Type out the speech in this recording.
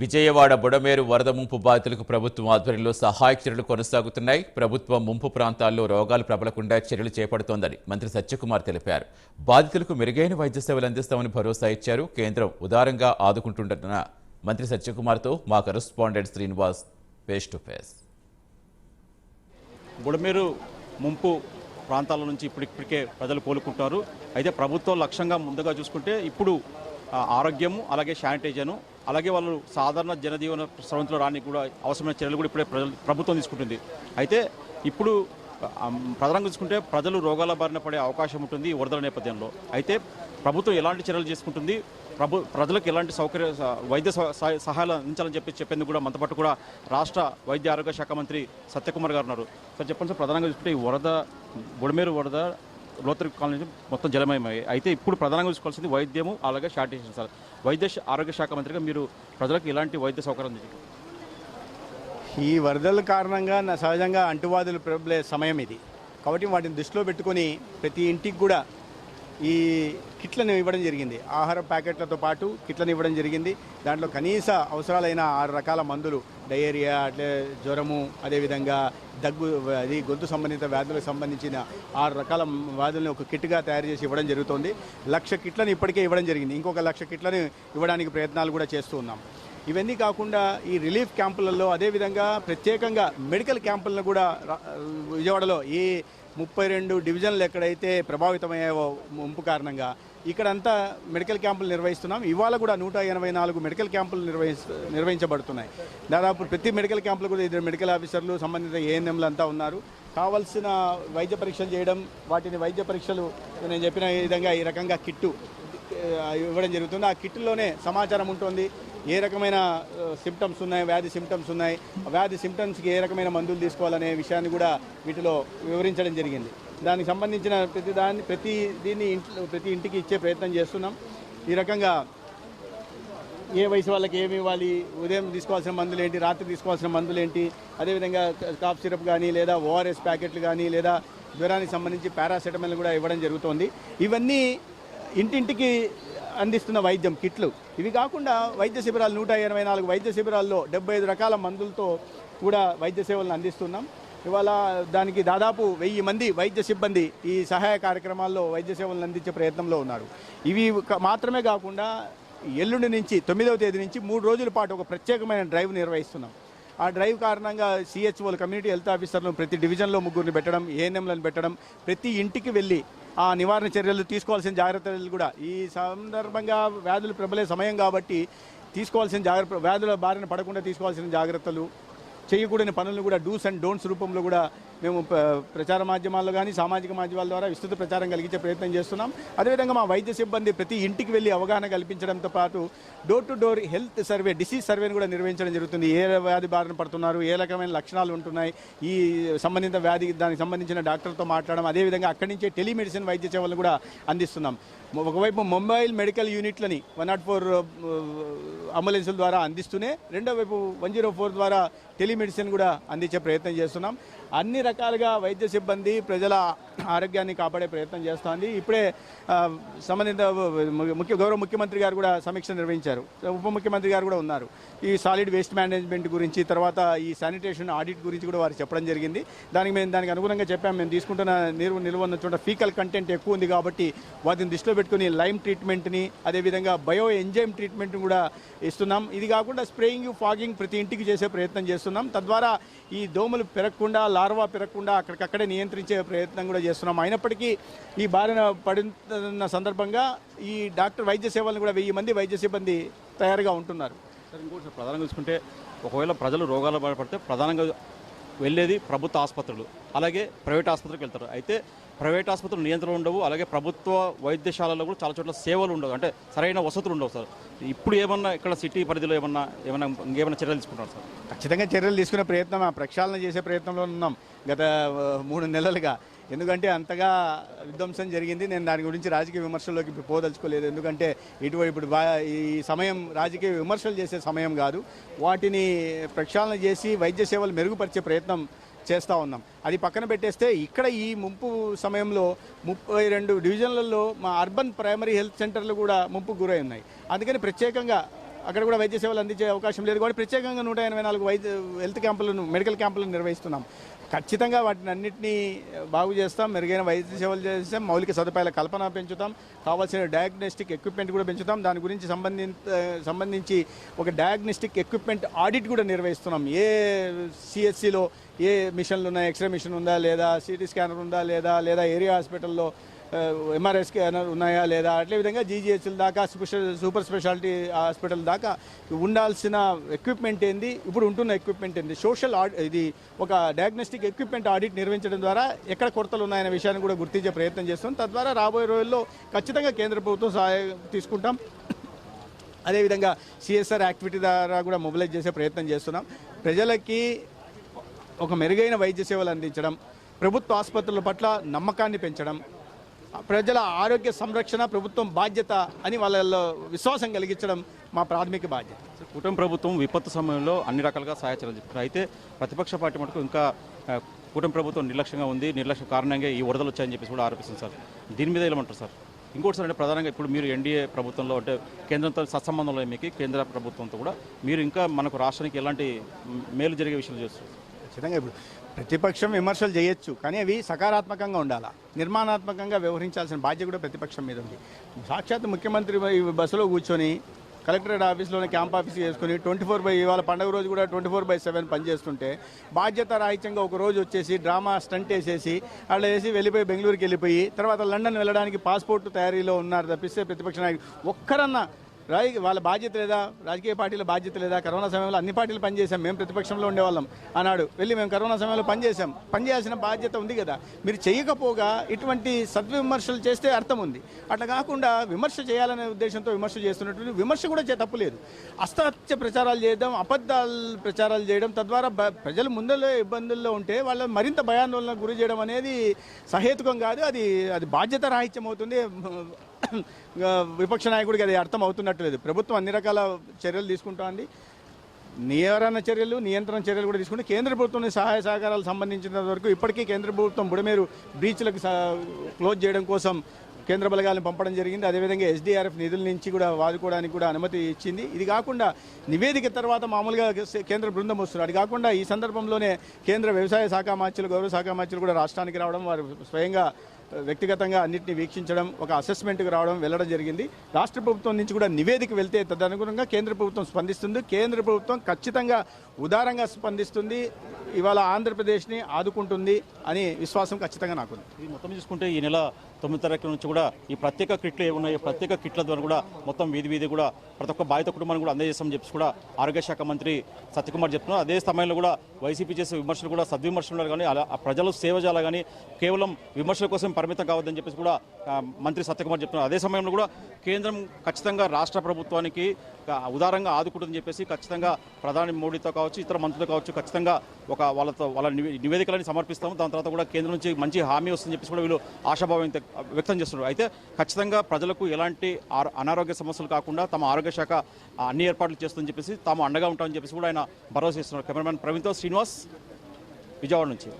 విజయవాడ బుడమేరు వరద ముంపు బాధితులకు ప్రభుత్వం ఆధ్వర్యంలో సహాయక చర్యలు కొనసాగుతున్నాయి. ప్రభుత్వం ముంపు ప్రాంతాల్లో రోగాలు ప్రబలకుండా చర్యలు చేపడుతోందని మంత్రి సత్యకుమార్ తెలిపారు. బాధితులకు మెరుగైన వైద్య సేవలు అందిస్తామని భరోసా ఇచ్చారు. కేంద్రం ఉదారంగా ఆదుకుంటుందన్న మంత్రి సత్యకుమార్తో మా correspondent Srinivas face to face. Budameru ముంపు ప్రాంతాల నుంచి ఇప్పటికే ప్రజలు కోలుకుంటారు. అయితే ప్రభుత్వం లక్ష్యంగా ముందుగా చూసుకుంటే ఇప్పుడు ఆరోగ్యము అలాగే శానిటైజను అలాగే వాళ్ళు సాధారణ జనజీవన స్రవంతిలో రానికి కూడా అవసరమైన చర్యలు కూడా ఇప్పుడే ప్రజలు ప్రభుత్వం తీసుకుంటుంది. అయితే ఇప్పుడు ప్రధానంగా చూసుకుంటే ప్రజలు రోగాల బారిన పడే అవకాశం ఉంటుంది ఈ వరదల నేపథ్యంలో. అయితే ప్రభుత్వం ఎలాంటి చర్యలు చేసుకుంటుంది? ప్రభు ప్రజలకు ఎలాంటి సౌకర్య వైద్య సహాయ- సహాయాలు అందించాలని చెప్పి చెప్పేందుకు కూడా మనతో పాటు కూడా రాష్ట్ర వైద్య ఆరోగ్య శాఖ మంత్రి సత్యకుమార్ గారు ఉన్నారు. సార్ చెప్పండి సార్ ప్రధానంగా చూసుకుంటే ఈ వరద బుడమేరు వరద లోతరి కాలనీ నుంచి మొత్తం జలమయమయ్యాయి. అయితే ఇప్పుడు ప్రధానంగా చూసుకోవాల్సింది వైద్యము అలాగే శానిటేషన్ సార్. వైద్య ఆరోగ్య శాఖ మంత్రిగా మీరు ప్రజలకు ఇలాంటి వైద్య సౌకర్యం ఈ వరదల కారణంగా నా సహజంగా అంటువాదులు ప్రబలే సమయం ఇది. కాబట్టి వాటిని దృష్టిలో పెట్టుకొని ప్రతి ఇంటికి కూడా ఈ కిట్లను ఇవ్వడం జరిగింది. ఆహార ప్యాకెట్లతో పాటు కిట్లను ఇవ్వడం జరిగింది. దాంట్లో కనీస అవసరాలైన ఆరు రకాల మందులు డయేరియా అట్లే జ్వరము అదేవిధంగా దగ్గు అది గొంతు సంబంధిత వ్యాధులకు సంబంధించిన ఆరు రకాల వ్యాధులను ఒక కిట్గా తయారు చేసి ఇవ్వడం జరుగుతుంది. లక్ష కిట్లను ఇప్పటికే ఇవ్వడం జరిగింది. ఇంకొక లక్ష కిట్లను ఇవ్వడానికి ప్రయత్నాలు కూడా చేస్తూ ఉన్నాం. ఇవన్నీ కాకుండా ఈ రిలీఫ్ క్యాంపులలో అదేవిధంగా ప్రత్యేకంగా మెడికల్ క్యాంపులను కూడా విజయవాడలో ఈ ముప్పై రెండు డివిజన్లు ఎక్కడైతే ప్రభావితమయ్యాయో ముంపు కారణంగా ఇక్కడంతా మెడికల్ క్యాంపులు నిర్వహిస్తున్నాం. ఇవాళ కూడా నూట ఎనభై నాలుగు మెడికల్ క్యాంపులు నిర్వహి నిర్వహించబడుతున్నాయి. దాదాపు ప్రతి మెడికల్ క్యాంపులో కూడా ఇద్దరు మెడికల్ ఆఫీసర్లు సంబంధిత ఏఎన్ఎంలు అంతా ఉన్నారు. కావలసిన వైద్య పరీక్షలు చేయడం వాటిని వైద్య పరీక్షలు నేను చెప్పిన విధంగా ఈ రకంగా కిట్టు ఇవ్వడం జరుగుతుంది. ఆ కిట్లోనే సమాచారం ఉంటుంది. ఏ రకమైన సిమ్టమ్స్ ఉన్నాయి వ్యాధి సిమ్టమ్స్ ఉన్నాయి వ్యాధి సిమ్టమ్స్కి ఏ రకమైన మందులు తీసుకోవాలనే విషయాన్ని కూడా వీటిలో వివరించడం జరిగింది. దానికి సంబంధించిన ప్రతి దాన్ని ప్రతి దీన్ని ప్రతి ఇంటికి ఇచ్చే ప్రయత్నం చేస్తున్నాం. ఈ రకంగా ఏ వయసు వాళ్ళకి ఏమి ఇవ్వాలి ఉదయం తీసుకోవాల్సిన మందులు ఏంటి రాత్రి తీసుకోవాల్సిన మందులు ఏంటి అదేవిధంగా కాఫ్ సిరప్ కానీ లేదా ఓఆర్ఎస్ ప్యాకెట్లు కానీ లేదా జ్వరానికి సంబంధించి పారాసెటమాల్ కూడా ఇవ్వడం జరుగుతోంది. ఇవన్నీ ఇంటింటికి అందిస్తున్న వైద్యం కిట్లు. ఇవి కాకుండా వైద్య శిబిరాలు నూట ఇరవై నాలుగు వైద్య శిబిరాల్లో డెబ్బై ఐదు రకాల మందులతో కూడా వైద్య సేవలను అందిస్తున్నాం. ఇవాళ దానికి దాదాపు వెయ్యి మంది వైద్య సిబ్బంది ఈ సహాయ కార్యక్రమాల్లో వైద్య సేవలను అందించే ప్రయత్నంలో ఉన్నారు. ఇవి మాత్రమే కాకుండా ఎల్లుండి నుంచి తొమ్మిదవ తేదీ నుంచి మూడు రోజుల పాటు ఒక ప్రత్యేకమైన డ్రైవ్ నిర్వహిస్తున్నాం. ఆ డ్రైవ్ కారణంగా సిహెచ్ఓలు కమ్యూనిటీ హెల్త్ ఆఫీసర్లను ప్రతి డివిజన్లో ముగ్గురిని పెట్టడం ఏఎన్ఎంలను పెట్టడం ప్రతి ఇంటికి వెళ్ళి నివారణ చర్యలు తీసుకోవాల్సిన జాగ్రత్తలు కూడా. ఈ సందర్భంగా వ్యాధులు ప్రబలే సమయం కాబట్టి తీసుకోవాల్సిన జాగ్రత్త వ్యాధుల బారిన పడకుండా తీసుకోవాల్సిన జాగ్రత్తలు చేయకూడని పనులను కూడా డూస్ అండ్ డోంట్స్ రూపంలో కూడా మేము ప్రచార మాధ్యమాల్లో కానీ సామాజిక మాధ్యమాల ద్వారా విస్తృత ప్రచారం కలిగించే ప్రయత్నం చేస్తున్నాం. అదేవిధంగా మా వైద్య సిబ్బంది ప్రతి ఇంటికి వెళ్ళి అవగాహన కల్పించడంతో పాటు door to door health survey disease సర్వేని కూడా నిర్వహించడం జరుగుతుంది. ఏ వ్యాధి బారిన పడుతున్నారు? ఏ రకమైన లక్షణాలు ఉంటున్నాయి? ఈ సంబంధిత వ్యాధి దానికి సంబంధించిన డాక్టర్తో మాట్లాడడం అదేవిధంగా అక్కడి నుంచే టెలిమెడిసిన్ వైద్య సేవలు కూడా అందిస్తున్నాం. ఒకవైపు మొబైల్ మెడికల్ యూనిట్లని వన్ నాట్ ఫోర్ అంబులెన్సుల ద్వారా అందిస్తూనే రెండో వైపు వన్ జీరో ఫోర్ ద్వారా టెలిమెడిసిన్ కూడా అందించే ప్రయత్నం చేస్తున్నాం. అన్ని రకాలుగా వైద్య సిబ్బంది ప్రజల ఆరోగ్యాన్ని కాపాడే ప్రయత్నం చేస్తోంది. ఇప్పుడే సంబంధిత ముఖ్య గౌరవ ముఖ్యమంత్రి గారు కూడా సమీక్ష నిర్వహించారు. ఉప ముఖ్యమంత్రి గారు కూడా ఉన్నారు. ఈ సాలిడ్ వేస్ట్ మేనేజ్మెంట్ గురించి తర్వాత ఈ శానిటేషన్ ఆడిట్ గురించి కూడా వారు చెప్పడం జరిగింది. దానికి మేము దానికి అనుగుణంగా చెప్పాము మేము తీసుకుంటున్న నీరు నిల్వ ఉన్న చోట ఫీకల్ కంటెంట్ ఎక్కువ ఉంది కాబట్టి వాటిని దృష్టిలో పెట్టుకుని లైమ్ ట్రీట్మెంట్ని అదేవిధంగా బయో ఎంజైమ్ ట్రీట్మెంట్ కూడా ఇస్తున్నాం. ఇది కాకుండా స్ప్రేయింగ్ ఫాగింగ్ ప్రతి ఇంటికి చేసే ప్రయత్నం చేస్తున్నాం. తద్వారా ఈ దోమలు పెరగకుండా లార్వా పెరగకుండా అక్కడికక్కడే నియంత్రించే ప్రయత్నం కూడా చేస్తున్నాం. అయినప్పటికీ ఈ బారిన పడుతున్న సందర్భంగా ఈ డాక్టర్ వైద్య సేవలను కూడా వెయ్యి మంది వైద్య సిబ్బంది తయారుగా ఉంటున్నారు. సార్ ఇంకోటి సార్ ప్రధానంగా చూసుకుంటే ఒకవేళ ప్రజలు రోగాల బాధపడితే ప్రధానంగా వెళ్ళేది ప్రభుత్వ ఆసుపత్రులు అలాగే ప్రైవేట్ ఆసుపత్రికి వెళ్తారు. అయితే ప్రైవేట్ ఆసుపత్రులు నియంత్రణ ఉండవు అలాగే ప్రభుత్వ వైద్యశాలలో కూడా చాలా చోట్ల సేవలు ఉండవు. అంటే సరైన వసతులు ఉండవు సార్. ఇప్పుడు ఏమన్నా ఇక్కడ సిటీ పరిధిలో ఏమన్నా ఏమన్నా ఇంకేమైనా చర్యలు తీసుకుంటారు సార్? ఖచ్చితంగా చర్యలు తీసుకునే ప్రయత్నం ఆ ప్రక్షాళన చేసే ప్రయత్నంలో ఉన్నాం. గత మూడు నెలలుగా. ఎందుకంటే అంతగా విధ్వంసం జరిగింది. నేను దాని గురించి రాజకీయ విమర్శల్లోకి ఇప్పుడు పోదలుచుకోలేదు. ఎందుకంటే ఇటువంటి ఇప్పుడు ఈ సమయం రాజకీయ విమర్శలు చేసే సమయం కాదు. వాటిని ప్రక్షాళన చేసి వైద్య సేవలు మెరుగుపరిచే ప్రయత్నం చేస్తూ ఉన్నాం. అది పక్కన పెట్టేస్తే ఇక్కడ ఈ ముంపు సమయంలో ముప్పై రెండు డివిజన్లలో మా అర్బన్ ప్రైమరీ హెల్త్ సెంటర్లు కూడా ముంపు గురై ఉన్నాయి. అందుకని ప్రత్యేకంగా అక్కడ కూడా వైద్య సేవలు అందించే అవకాశం లేదు. కాబట్టి ప్రత్యేకంగా నూట ఎనభై నాలుగు వైద్య హెల్త్ క్యాంపులను మెడికల్ క్యాంపులను నిర్వహిస్తున్నాం. ఖచ్చితంగా వాటిని అన్నింటినీ బాగు చేస్తాం. మెరుగైన వైద్య సేవలు చేస్తాం. మౌలిక సదుపాయాల కల్పన పెంచుతాం. కావాల్సిన డయాగ్నోస్టిక్ ఎక్విప్మెంట్ కూడా పెంచుతాం. దాని గురించి సంబంధించి సంబంధించి ఒక డయాగ్నోస్టిక్ ఎక్విప్మెంట్ ఆడిట్ కూడా నిర్వహిస్తున్నాం. ఏ సిఎస్సిలో ఏ మిషన్లు ఉన్నాయి? ఎక్స్రే మిషన్ ఉందా లేదా? సిటీ స్కానర్ ఉందా లేదా? లేదా ఏరియా హాస్పిటల్లో Uh, ఎంఆర్ఐ స్కానర్ ఉన్నాయా లేదా? అట్లే విధంగా జీజీహెచ్ల దాకా స్పెషల్ సూపర్ స్పెషాలిటీ హాస్పిటల్ దాకా ఉండాల్సిన ఎక్విప్మెంట్ ఏంది? ఇప్పుడు ఉంటున్న ఎక్విప్మెంట్ ఏంది? సోషల్ ఇది ఒక డయాగ్నోస్టిక్ ఎక్విప్మెంట్ ఆడిట్ నిర్వహించడం ద్వారా ఎక్కడ కొరతలు ఉన్నాయనే విషయాన్ని కూడా గుర్తించే ప్రయత్నం చేస్తాం. తద్వారా రాబోయే రోజుల్లో ఖచ్చితంగా కేంద్ర ప్రభుత్వం సహాయం తీసుకుంటాం. అదేవిధంగా సిఎస్ఆర్ యాక్టివిటీ ద్వారా కూడా మొబిలైజ్ చేసే ప్రయత్నం చేస్తున్నాం. ప్రజలకి ఒక మెరుగైన వైద్య సేవలు అందించడం ప్రభుత్వ ఆసుపత్రుల పట్ల నమ్మకాన్ని పెంచడం ప్రజల ఆరోగ్య సంరక్షణ ప్రభుత్వం బాధ్యత అని వాళ్ళలో విశ్వాసం కలిగించడం మా ప్రాథమిక బాధ్యత. కూటమి ప్రభుత్వం విపత్తు సమయంలో అన్ని రకాలుగా సహాయ చర్యలు చెప్తున్నారు అయితే ప్రతిపక్ష పార్టీ మటుకు ఇంకా కూటమి ప్రభుత్వం నిర్లక్ష్యంగా ఉంది నిర్లక్ష్య కారణంగా ఈ వరదలు వచ్చాయని చెప్పేసి కూడా ఆరోపిస్తుంది సార్. దీని మీద ఏమంటారు సార్? ఇంకోటి సార్ అంటే ప్రధానంగా ఇప్పుడు మీరు ఎన్డీఏ ప్రభుత్వంలో అంటే కేంద్రంతో సత్సంబంధంలో మీకు కేంద్ర ప్రభుత్వంతో కూడా మీరు ఇంకా మనకు రాష్ట్రానికి ఎలాంటి మేలు జరిగే విషయాలు చేస్తారు ఖచ్చితంగా ఇప్పుడు ప్రతిపక్షం విమర్శలు చేయొచ్చు కానీ అవి సకారాత్మకంగా ఉండాలా? నిర్మాణాత్మకంగా వ్యవహరించాల్సిన బాధ్యత కూడా ప్రతిపక్షం మీద ఉంది. సాక్షాత్ ముఖ్యమంత్రి బస్సులో కూర్చొని కలెక్టరేట్ ఆఫీస్లోనే క్యాంప్ ఆఫీస్ చేసుకుని ట్వంటీ ఫోర్ బై ఇవాళ పండుగ రోజు కూడా ట్వంటీ ఫోర్ బై సెవెన్ పనిచేస్తుంటే బాధ్యత రాహిత్యంగా ఒక రోజు వచ్చేసి డ్రామా స్టంట్ వేసేసి అలా వేసి వెళ్ళిపోయి బెంగళూరుకి వెళ్ళిపోయి తర్వాత లండన్ వెళ్ళడానికి పాస్పోర్ట్ తయారీలో ఉన్నారు తప్పిస్తే ప్రతిపక్ష నాయకులు ఒక్కరన్నా రాజ వాళ్ళ బాధ్యత లేదా? రాజకీయ పార్టీల బాధ్యత లేదా? కరోనా సమయంలో అన్ని పార్టీలు పనిచేసాం మేము ప్రతిపక్షంలో ఉండేవాళ్ళం. ఆనాడు వెళ్ళి మేము కరోనా సమయంలో పనిచేసాం పనిచేయాల్సిన బాధ్యత ఉంది కదా. మీరు చేయకపోగా ఇటువంటి సద్విమర్శలు చేస్తే అర్థం ఉంది. అట్లా కాకుండా విమర్శ చేయాలనే ఉద్దేశంతో విమర్శ చేస్తున్నటువంటి విమర్శ కూడా చే- అస్తాత్య ప్రచారాలు చేయడం అబద్ధాలు ప్రచారాలు చేయడం తద్వారా ప్రజలు ముందలో ఇబ్బందుల్లో ఉంటే వాళ్ళ మరింత భయాందోళనకు గురి చేయడం అనేది సహేతుకం కాదు. అది అది బాధ్యత రాహిత్యం అవుతుంది. విపక్ష నాయకుడికి అది అర్థం అవుతున్నట్లేదు. ప్రభుత్వం అన్ని రకాల చర్యలు తీసుకుంటోంది నివారణ చర్యలు నియంత్రణ చర్యలు కూడా తీసుకుంటే కేంద్ర ప్రభుత్వం సహాయ సహకారాలు సంబంధించిన వరకు ఇప్పటికీ కేంద్ర ప్రభుత్వం బుడమేరు బ్రీచ్లకు స- క్లోజ్ చేయడం కోసం కేంద్ర బలగాలను పంపడం జరిగింది. అదేవిధంగా ఎస్డీఆర్ఎఫ్ నిధుల నుంచి కూడా వాదుకోవడానికి కూడా అనుమతి ఇచ్చింది. ఇది కాకుండా నివేదిక తర్వాత మామూలుగా కేంద్ర బృందం వస్తున్నారు అది కాకుండా ఈ సందర్భంలోనే కేంద్ర వ్యవసాయ శాఖ మార్చులు గౌరవ శాఖ మార్చులు కూడా రాష్ట్రానికి రావడం వారు స్వయంగా వ్యక్తిగతంగా అన్నింటినీ వీక్షించడం ఒక అసెస్మెంట్కి రావడం వెళ్ళడం జరిగింది. రాష్ట్ర ప్రభుత్వం నుంచి కూడా నివేదిక వెళ్తే తదనుగుణంగా కేంద్ర ప్రభుత్వం స్పందిస్తుంది. కేంద్ర ప్రభుత్వం ఖచ్చితంగా ఉదారంగా స్పందిస్తుంది. ఇవాళ ఆంధ్రప్రదేశ్ని ఆదుకుంటుంది అని విశ్వాసం ఖచ్చితంగా నాకుంది. మొత్తం చూసుకుంటే ఈ నెల తొమ్మిది తారీఖు నుంచి కూడా ఈ ప్రత్యేక కిట్లు ఏమున్నాయో ప్రత్యేక కిట్ల ద్వారా కూడా మొత్తం వీధి వీధి కూడా ప్రతి ఒక్క బాధిత కుటుంబాన్ని కూడా అందజేస్తామని చెప్పి కూడా ఆరోగ్య శాఖ మంత్రి సత్యకుమార్ చెప్తున్నారు. అదే సమయంలో కూడా వైసీపీ చేసే విమర్శలు కూడా సద్విమర్శలు కానీ అలా ప్రజలు సేవ చేయాలి కానీ కేవలం విమర్శల కోసం పరిమితం కావద్దని చెప్పేసి కూడా మంత్రి సత్యకుమార్ చెప్తున్నారు. అదే సమయంలో కూడా కేంద్రం ఖచ్చితంగా రాష్ట్ర ప్రభుత్వానికి ఉదారంగా ఆదుకుంటుందని చెప్పేసి ఖచ్చితంగా ప్రధాని మోడీతో కావచ్చు ఇతర మంత్రులతో కావచ్చు ఖచ్చితంగా ఒక వాళ్ళతో వాళ్ళ నివే- నివేదికలని సమర్పిస్తాము. దాని తర్వాత కూడా కేంద్రం నుంచి మంచి హామీ వస్తుందని చెప్పేసి కూడా వీళ్ళు ఆశాభావం వ్యక్తం చేస్తున్నారు. అయితే ఖచ్చితంగా ప్రజలకు ఎలాంటి అనారోగ్య సమస్యలు కాకుండా తమ ఆరోగ్య శాఖ అన్ని ఏర్పాట్లు చేస్తుందని చెప్పేసి తాము అండగా ఉంటామని చెప్పేసి కూడా ఆయన భరోసా ఇస్తున్నారు. కెమెరామెన్ ప్రవీణ్తో శ్రీనివాస్ విజయవాడ నుంచి.